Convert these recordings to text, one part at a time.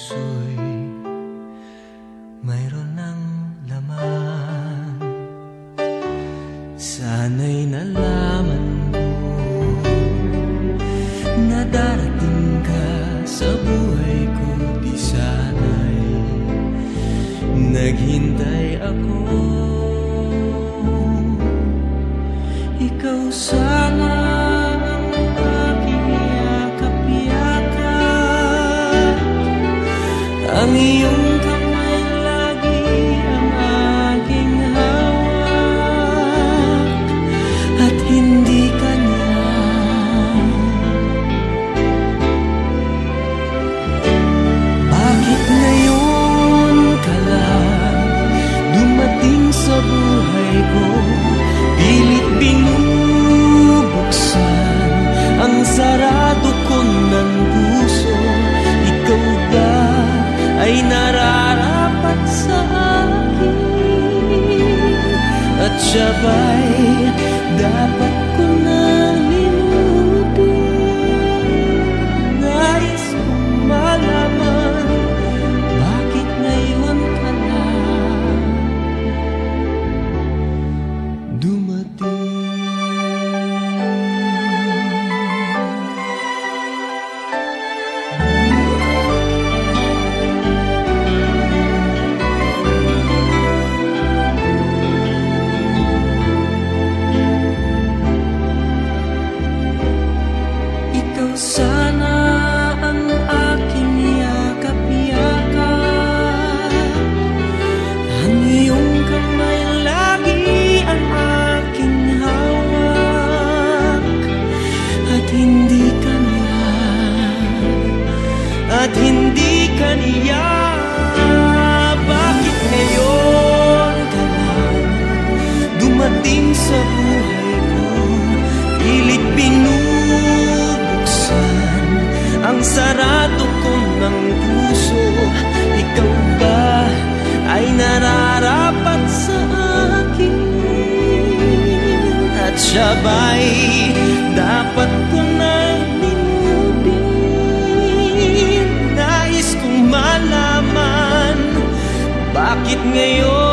puso'y mayroon ng laman. Sana'y nalaman mo na darating ka sa buhay ko. Di sana'y naghintay ako. Ikaw sana'y buhay ko Pilit binubuksan ang sarado ko ng puso. Ikaw ba ay nararapat sa akin? At siya ba'y dapat sana ang aking yakap-yakap. Ang iyong ang aking hawak. At hindi ka niya. Ka niya. Bakit ngayon sa buhay ko? Pilit binubuksan Sarado ko ng puso. Ikaw ba ay nararapat sa akin? At siya ba'y dapat ko na limutin Nais kong malaman Bakit ngayon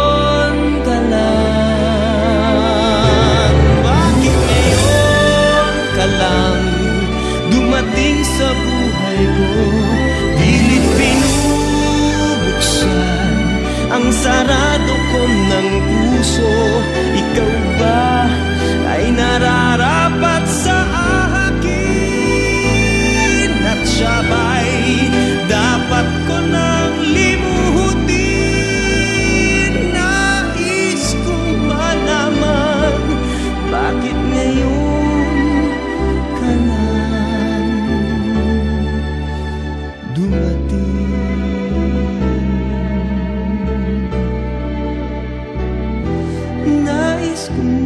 buhay ko. Pilit pinubuksan Ang sarado ko ng puso Ikaw school.